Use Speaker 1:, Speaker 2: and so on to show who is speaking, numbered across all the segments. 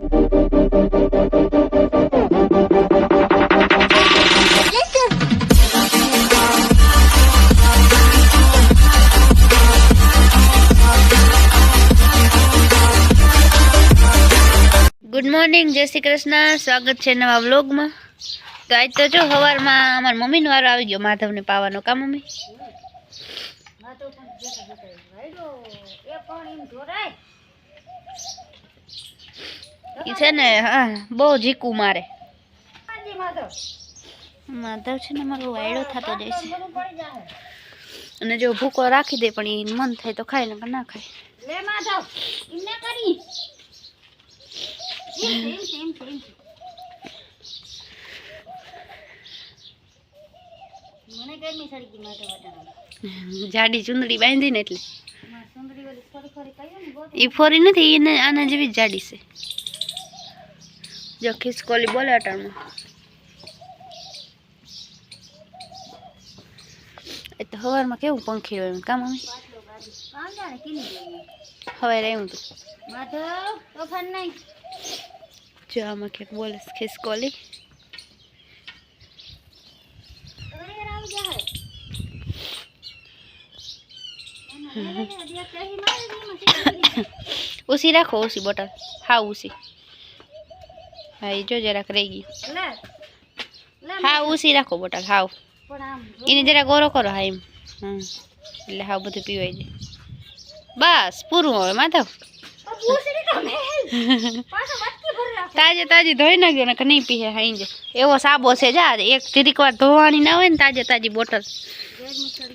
Speaker 1: Good morning જય શ્રી કૃષ્ણ. સ્વાગત છે નવા વ્લોગમાં. તો આજ તો જો સવારમાં અમારા મમ્મીનો વારો આવી ગયો, માધવને પાવાનો કા મમ્મી ઈ છે ને હા બહુ ઝીકું મારે. માધવ. છે ને મારો વાયડો થતો જાય છે. અને જો ભૂકો રાખી દે પણ એ મન થાય તો ખાય ને ના ખાય.
Speaker 2: લે માધવ એમને કરી. મને ગરમી સડી ગઈ માધવ
Speaker 1: જાડી ચુંદડી બાંધી ને એટલે. એ ફોરી નથી એને આના જેવી જાડી છે. જો ખિસકોલી બોલે અટાણમાં. એ તો હવારમાં કેવું પંખી હોય એમ
Speaker 2: અમે.
Speaker 1: હવે રહ્યું તું.
Speaker 2: માધવ નહીં
Speaker 1: જો આમાં ક્યાંક બોલે ખિસકોલી
Speaker 2: ઘરે આવી જાય એના હેલે ને હજી આ કહી મારે નહીં, એમાં શીખી ગઈ.
Speaker 1: ઓછી રાખો ઉસી બોટલ હા ઉસી. હા એ જો જરાક રહી
Speaker 2: ગઈ.
Speaker 1: હા ઉસી રાખો બોટલ હાવ. એને જરા ગોરો કરો હા એમ. હમ. એટલે હાવ બધું પીવાય જાય. બસ પૂરું હવે માધવ. તાજે તાજી ધોઈ નાખજો ને કે નહીં પીએ હાઈ એવો સાબો છે જા એક જીરીક વાર ધોવાની ના હોય ને તાજે તાજી બોટલ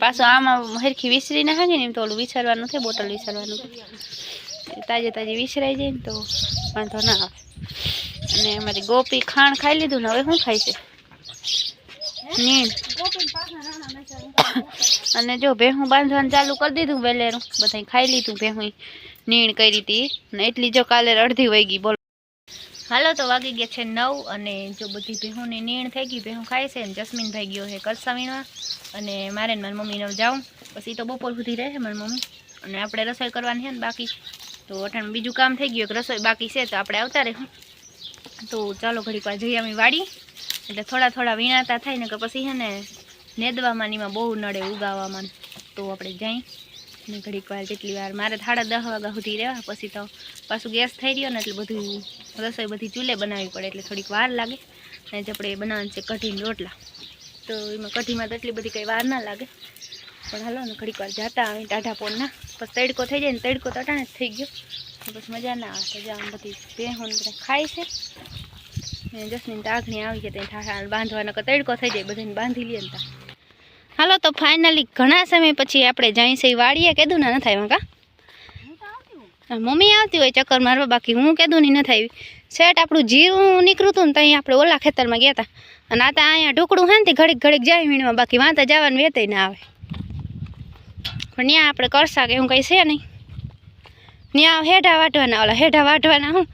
Speaker 1: પાછો આમાં હરખી વિસરી ના હાગે ને એમ તો ઓલું વિસરવાનું થાય બોટલ વિસરવાનું તાજે તાજે વિસરાઈ જાય ને તો વાંધો ના આવે. અને અમારી ગોપી ખાણ ખાઈ લીધું ને હવે શું ખાય છે. અને જો ભેહું બાંધવાનું ચાલુ કરી દીધું વેલેરું, બધાય ખાઈ લીધું ભેહું નીણ કરી હતી ને એટલી જો કાલે અડધી વહી ગઈ બોલો. હાલો તો વાગી ગયા છે નવ અને જો બધી ભેહુંની નીણ થઈ ગઈ, ભેહું ખાય છે ને જસ્મીનભાઈ ગયો છે કરસા વીણવા અને મારે મારી મમ્મીને જાઉં. પછી તો બપોર સુધી રહે મારી મમ્મી. અને આપણે રસોઈ કરવાની છે ને બાકી. તો અઠાણ બીજું કામ થઈ ગયું કે રસોઈ બાકી છે તો આપણે આવતા રહેવું તો ચાલો ઘડીક વાર જઈએ અમે વાડી. એટલે થોડા થોડા વીણાતા થાય ને કે પછી છે ને નેદવામાં બહુ નડે ઉગાવામાં. તો આપણે જઈ. ને ઘડીક વાર જેટલી વાર મારે સાડા દસ વાગ્યા સુધી રહેવા, પછી તો પાછું ગેસ થઈ રહ્યો ને એટલે બધું રસોઈ બધી ચૂલે બનાવવી પડે એટલે થોડીક વાર લાગે. અને જે આપણે બનાવવાનું છે કઢીને રોટલા, તો એમાં કઢીમાં તો એટલી બધી કંઈ વાર ના લાગે. પણ હાલો ને ઘડીક વાર જતા આવી ટાઢા પોળના પછી તડકો થઈ જાય ને તડકો તો અટાણે થઈ ગયો. બસ મજા ના આવે, તો આમ બધી બેહું ખાય છે. જસની તાગણી આવી છે ત્યાં બાંધવાનો તડકો થઈ જાય, બધાને બાંધી લઈએ ને તા હાલો તો ફાઇનલી ઘણા સમય પછી આપણે જઈ છે વાડીએ. કીધું ને નથી આવ્યા કા?
Speaker 2: હું તો આવતી હોઉં.
Speaker 1: હા, મમ્મી આવતી હોય ચક્કર મારવા બાકી હું કીધું ની નથી આવી. સેટ આપણું જીરું નીકળ્યું હતું ને ત્યાં આપણે ઓલા ખેતરમાં ગયા હતા અને આ તો અહીંયા ઢોકળું હે ને ઘડીક ઘડીક જાય વીણવા બાકી વાંતા જવાનું વેતે ના આવે. પણ ત્યાં આપણે કરશા કે એવું કંઈ છે નહીં. ત્યાં હેઠા વાટવાના ઓલા હેઠા વાટવાના હું.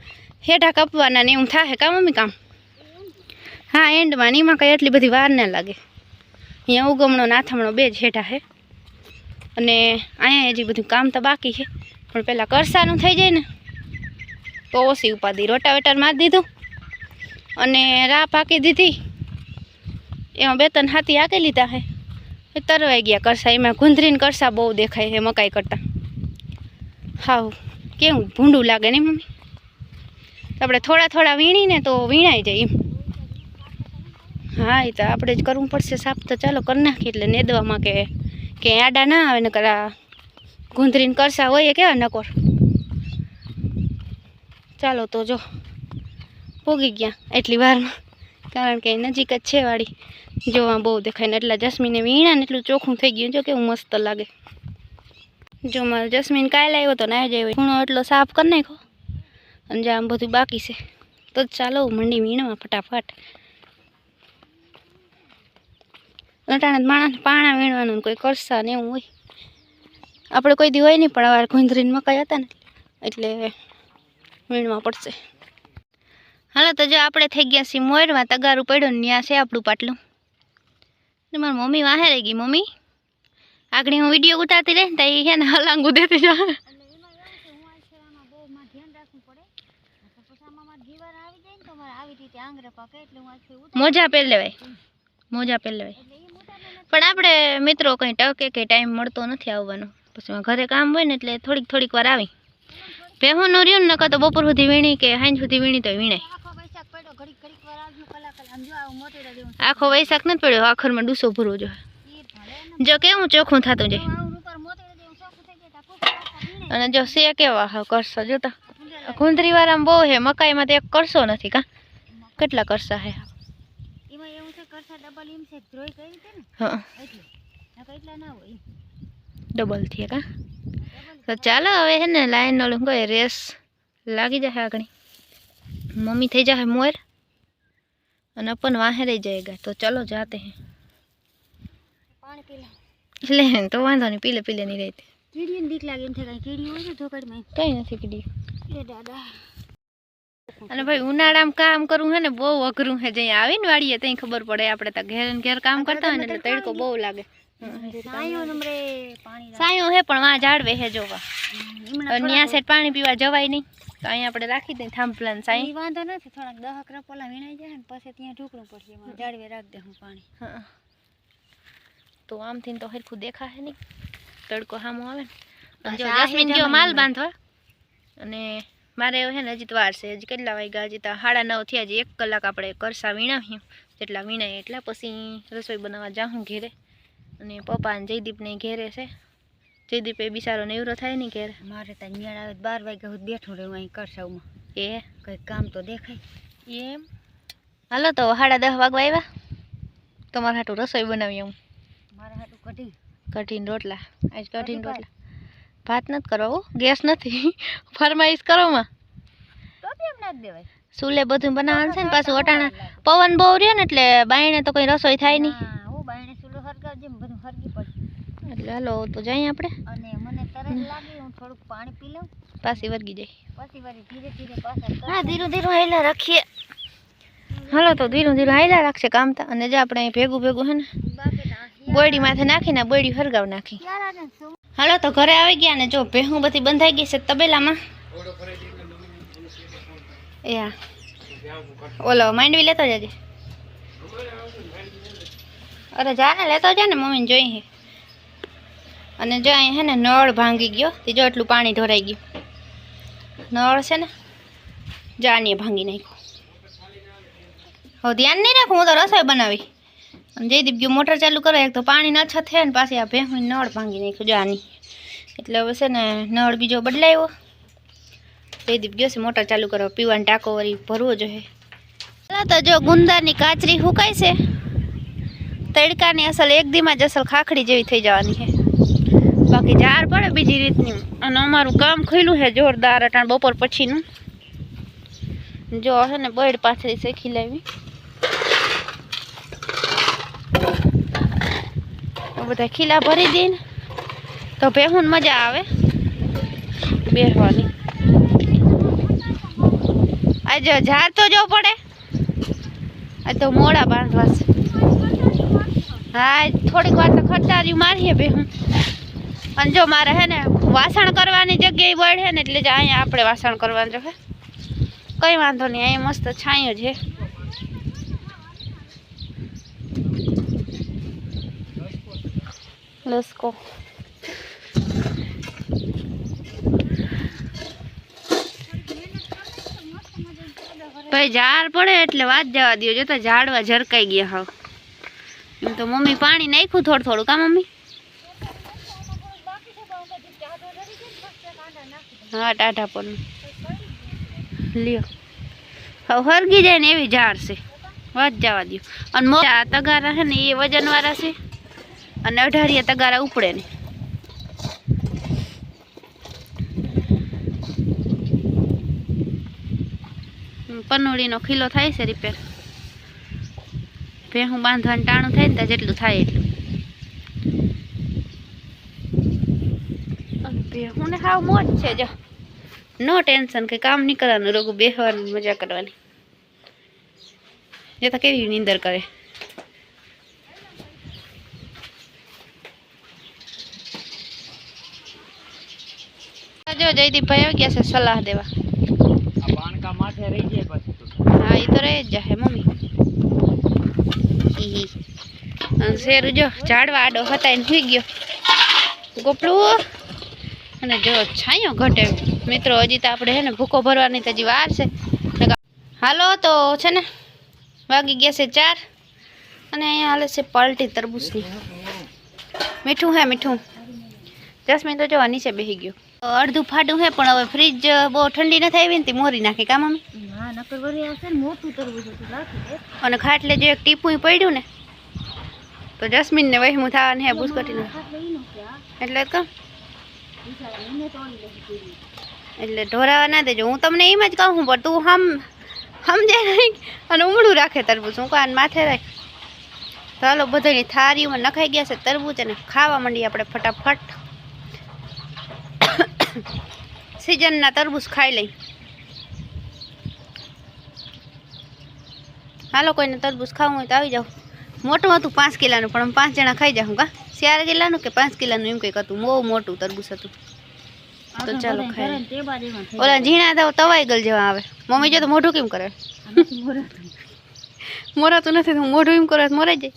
Speaker 1: હેઠા કપવાના ને એવું થાય કા મમ્મી કામ? હા એન્ડમાં ને એમાં કંઈ એટલી બધી વાર ના લાગે. અહીંયા ઉગમણો નાથમણો બે જ હેઠા છે. અને અહીંયા હજી બધું કામ તો બાકી છે. પણ પહેલાં કરસાનું થઈ જાય ને, તો ઓછી ઉપાધી રોટાવેટર મારી દીધું. અને રાહ પાકી દીધી. એમાં બે ત્રણ હાથી આકી લીધા છે. એ તરવાઈ ગયા કરસા. એમાં ગુંદરીને કરસા બહુ દેખાય છે મકાઈ કરતાં. હાવ, કેવું ભૂંડું લાગે ને મમ્મી આપણે થોડા થોડા વીણીને તો વીણાઈ જાય એમ. હા એ તો આપણે જ કરવું પડશે સાફ તો ચાલો કરી નાખીએ એટલે નેદવામાં કે કે આડા ના આવે ને કરા ગુંદરીને કરસા હોય કેવા નકોર. ચાલો તો જો, પોગી ગયા એટલી વારમાં. કારણ કે નજીક જ છે વાળી જોવા બહુ દેખાય ને એટલા જસ્મીને વીણા ને એટલું ચોખ્ખું થઈ ગયું જો કેવું મસ્ત લાગે. જો મારો જસ્મીન કાલે આવ્યો તો ના જાય ખૂણો એટલો સાફ કરી નાખો અને જે આમ બધું બાકી છે. તો ચાલો મંડી વીણવા ફટાફટ. અટાણે માણસ પાણા વીણવાનું કોઈ કરશે ને એવું હોય. આપણે કોઈ દી હોય નહીં પણ અવાર ગુંદરીને મકાઈ હતા ને એટલે વીણવા પડશે. હાલો તો જો આપણે થઈ ગયા છીએ મોયરમાં તગારું પડ્યું ને ત્યાં છે આપણું પાટલું. ને મારી મમ્મી વાહે રહી ગઈ મમ્મી. આગળ હું વીડિયો ઉતારતી રહી તો એ છે ને હલાંગું દેતી જા મોજા પહેરી લેવાય. મોજા પહેરી લેવાય
Speaker 2: એટલે એ મોટાને નથી
Speaker 1: પણ આપણે મિત્રો કંઈ ટકે કે ટાઈમ મળતો નથી આવવાનો. પછી ઘરે કામ હોય ને એટલે થોડીક થોડીક વાર આવી. પહેવાનું રહ્યું ને નકર તો બપોર સુધી વીણી કે સાંજ સુધી વીણી તો વીણાય.
Speaker 2: આખો વૈશાખ જો
Speaker 1: નથી પડ્યો આખરમાં ડૂસો ભરવો
Speaker 2: ને.
Speaker 1: જો કેવું ચોખ્ખું થતું જાય. અને જો સે કેવા કરશો જોતા
Speaker 2: ભૂંડેલા.
Speaker 1: ગુંદરી બહુ હે મકાઈમાં તો એક કરશો નથી કા? કેટલા કરશા હે?
Speaker 2: ડબલ એમ છે ધ્રોઈ કરી છે ને
Speaker 1: હા
Speaker 2: એટલે નકર એટલા ના હોય
Speaker 1: ડબલ થયા કા
Speaker 2: ડબલ
Speaker 1: તો ચાલો હવે હે ને લાઈન ઓલું કોઈ રેસ લાગી જશે આગળ મમ્મી થઈ જશે મોર અને अपन વાહે રહી જાયગા તો ચલો જાતે હે
Speaker 2: પાણી પી લે
Speaker 1: એટલે તો વાંધો નહીં પીલે પીલે નહીં રહેતી
Speaker 2: કીડીને બીક લાગે એમ થાય કીડી હોય ને ધોકડમાં
Speaker 1: કઈ નથી કીધી
Speaker 2: એ દાદા
Speaker 1: અને ભાઈ ઉનાળામાં કામ કરવું હે ને બહુ અઘરું હે. જઈ આવીને વાળીએ ત્યાં ખબર પડે આપણે તો ઘેર ઘેર કામ કરતા હોય ને એટલે તડકો બહુ લાગે.
Speaker 2: સાયો
Speaker 1: હે પણ વાં ઝાડવે હે જોવા. ન્યા સેટ પાણી પીવા જવાય નહીં. તો અહીંયા આપણે રાખી દઈએ થાંભલા ને સાઈ.
Speaker 2: વાંધો નથી થોડાક દહક રપોલા વીણાઈ જાય ને પછી ત્યાં ઢોકળું પડશે એમાં રાખી દે હું પાણી.
Speaker 1: તો આમથી તો હરખું દેખાશે નહીં. તડકો સામો આવે ને. જો જસ્મીન ગયો માલ. બાંધવા. અને મારે હે ને હજી તો વાર છે હજી કેટલા વાગ્યા હજી તો સાડા નવ થયા હજી એક કલાક આપણે કરસા વીણાવ્યું જેટલા વીણાય એટલા પછી રસોઈ બનાવવા જાઉં ઘેરે. અને પપ્પા અને જયદીપને ઘેરે છે. જયદીપ એ બિચારો નેવરો થાય ને ઘેર.
Speaker 2: મારે ત્યાં નિયાળ આવે બાર વાગ્યા સુધી બેઠું રહેવું અહીં કરસાવમાં
Speaker 1: એ?
Speaker 2: કંઈક કામ તો દેખાય.
Speaker 1: એમ? હાલો તો સાડા દસ વાગવા આવ્યા. તમારા હાટું રસોઈ બનાવી હું
Speaker 2: મારા હાટું કઢી.
Speaker 1: કઢીને રોટલા. આજ કઢીને રોટલા. ભાત નથી કરવા ગેસ નથી. ફરમાઈશ કરો માં.
Speaker 2: તો કેમ નાખ દેવાય.
Speaker 1: સુલે બધું બનાવવાનું છે ને પાછું અટાણા પવન બહુ રહ્યો ને એટલે બાયણે તો કઈ રસોઈ થાય નહીં. એટલે હાલો તો જઈએ આપણે.
Speaker 2: અને મને તરસ લાગી હું થોડુંક પાણી પી લઉં.
Speaker 1: પાછી વર્ગી જાય.
Speaker 2: પછી વળી ધીરે ધીરે પાછા
Speaker 1: હા ધીરું ધીરું હાઈલા રાખીએ. હાલો તો ધીરું ધીરું હાઈલા રાખશે કામ તા. અને જે આપણે અહીં ભેગું ભેગું હે ને બોયડી માથે નાખીને બોયડી હરગાવ નાખી. હાલો, તો ઘરે આવી ગયા ને જો, ભેહું બધી બંધાઈ ગઈ છે તબેલામાં. એ હા ઓલો, માંડવી લેતો જજે. અરે, જા ને, લેતો જા ને, મમ્મીને જોઈ હે. અને જો અહીં હે ને, નળ ભાંગી ગયો. તે જો એટલું પાણી ઢોરાઈ ગયું. નળ છે ને જાનીએ ભાંગી નાખ્યું. હવે ધ્યાન નહીં રાખું, હું તો રસોઈ બનાવી. અને જયદીપ ગયો મોટર ચાલુ કરો એક તો પાણી ન થયા ને પાછી આ ભેહું નળ ભાંગી નાખ્યું જાની એટલે હવે છે ને નળ બીજો બદલાયો. જયદીપ ગયો છે મોટર ચાલુ કરવા, પીવાનો ટાંકો વળી ભરવો જોઈએ. તો જો ગુંદાની કાચરી હુકાય છે. તડકાની અસલ એક દીમાં જ અસલ ખાખડી જેવી થઈ જવાની છે. બાકી ઝાડ પડે બીજી રીતની. અને અમારું કામ ખુલ્લું છે જોરદાર અટાણ બપોર પછીનું. જો હે ને બળ પાછળ શેખી લાવી. આ બધા ખીલા ભરી દઈને તો ભેહું મજા આવે બેસવાની આજે ઝાડ તો જવું પડે. આ તો મોડા બાંધવા છે. હા, થોડીક વાર તો ખટારી મારીએ ભેહું. અને જો મારે હે ને વાસણ કરવાની જગ્યાએ વળે ને એટલે જ અહીંયા આપણે વાસણ કરવાનું છે. કંઈ વાંધો નહીં, અહીંયા મસ્ત છાંયો છે. લસકો ભાઈ ઝાડ પડે એટલે વાત જવા દો જો તો ઝાડવા ઝરકાઈ ગયા હાવ. એમ તો મમ્મી પાણી નાખ્યું થોડું થોડું. કા મમ્મી? હા, ટાઢા પર. લ્યો. હવે હરગી જાય ને એવી ઝાડ છે. વાત જવા દો અને મોટા તગારા છે ને એ વજનવાળા છે. અને અઢારિયા તગારા ઉપડે ને. પનોળીનો ખીલો થાય છે રિપેર ભેહું બાંધવાનું ટાણું થાય ને ત્યાં જેટલું થાય એટલું. ભેહું ને મોજ છે, જો. નો ટેન્શન કે કામ નહીં કરવાનું, રોગું બેહવાની મજા કરવાની. એ તો કેવી નીંદર કરે. જો જયદીપભાઈ આવી ગયા છે સલાહ દેવા.
Speaker 3: માથે રહી જાય પાછું તો.
Speaker 1: હા એ તો રહે જ જાય મમ્મી. ઈ અને શેર જો ઝાડવા આડો હતા એને સુઈ ગયો. ગોપડું. અને જો છાંયો ઘટે મિત્રો હજી તો આપણે છે ને ભૂકો ભરવાની તો હજી વાર છે. નકર- હાલો તો છે ને વાગી ગયા છે ચાર. અને અહીંયા હાલે છે પલટી તરબૂચની. મીઠું હે મીઠું. જસ્મીન તો જો નીચે બેસી ગયો. અડધું ફાડું હે પણ હવે ફ્રીજ બહુ ઠંડી નથી આવી ને તે મોરી નાખી કા મમ્મી
Speaker 2: હા નકર વળી આવશે ને મોટું તરબૂચ હતું રાખી દે
Speaker 1: અને ખાટલે જો એક ટીપું પડ્યું ને તો જસ્મીનને વહેમું થવાનું હે બુસ્કટીને
Speaker 2: નો
Speaker 1: એટલે
Speaker 2: પૂરી.
Speaker 1: એટલે ઢોરાવા ના દેજો. હું તમને એમ જ કહું પણ તું હમ સમજે નહીં અને ઉમળું રાખે તરબૂચ. હું કાન માથે રાખ. ચાલો બધાની થાળીઓમાં નખાઈ ગયા છે તરબૂચ અને ખાવા માંડીએ આપણે ફટાફટ. સિઝનના તરબૂચ ખાઈ લઈ. હાલો કોઈને તરબૂચ ખાવું હોય તો આવી જાઓ. મોટું હતું પાંચ કિલાનું પણ અમે પાંચ જણા ખાઈ જાઉં કા? ચાર કિલાનું કે પાંચ કિલાનું એમ કંઈક હતું. બહુ મોટું તરબૂચ હતું.
Speaker 2: તો
Speaker 1: ચાલો ખાઈ ઓલા ઝીણા તો તવાઈ ગલ જેવા આવે. મમ્મી જો તો મોઢું કેમ કરે?
Speaker 2: મોરાતું.
Speaker 1: નથી તો મોઢું એમ કરે મોરાઈ જાય.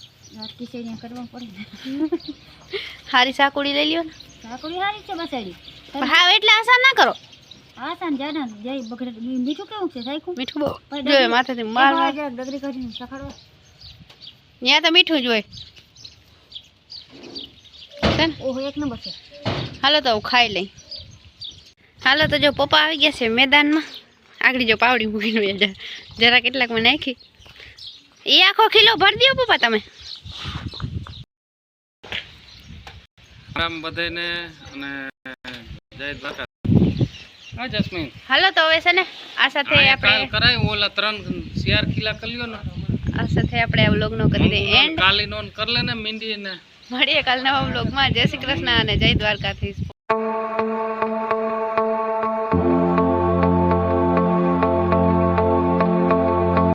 Speaker 1: હારી સાકુડી લઈ લ્યો ને.
Speaker 2: સાકુડી સારી છે બસાડી
Speaker 1: પણ હા એટલે આશા ના કરો.
Speaker 2: આસાન જાડા જય બગડે. મીઠું કેવું છે સાયખું
Speaker 1: મીઠું બહુ. જોઈએ માથેથી માર માર
Speaker 2: ડગરી કરીને સખાડવા
Speaker 1: ન્યા તો મીઠું જ હોય.
Speaker 2: ઓહો એક નંબર છે.
Speaker 1: હાલો તો હું ખાઈ લઈ. હાલો તો જો પપ્પા આવી ગયા છે મેદાનમાં. આગળ જો પાવડી મૂકીને જરા કેટલાકમાં નાખી. એ આખો ખીલો ભરી દો પપ્પા તમે.
Speaker 3: રામ બધાને અને હા જસ્મીન.
Speaker 1: હાલો તો હવે છે ને આ સાથે આપણે
Speaker 3: કરાય ઓલા ત્રણ શિયાર કિલા કરી લ્યો ને.
Speaker 1: આ સાથે આપણે આ વ્લોગનો કરી દઈએ. એન્ડ
Speaker 3: કાલી નોન કર લે ને મીંડી ને.
Speaker 1: મળીએ કાલ નવા વ્લોગમાં. જય શ્રી કૃષ્ણ અને જય દ્વારકાધીશ.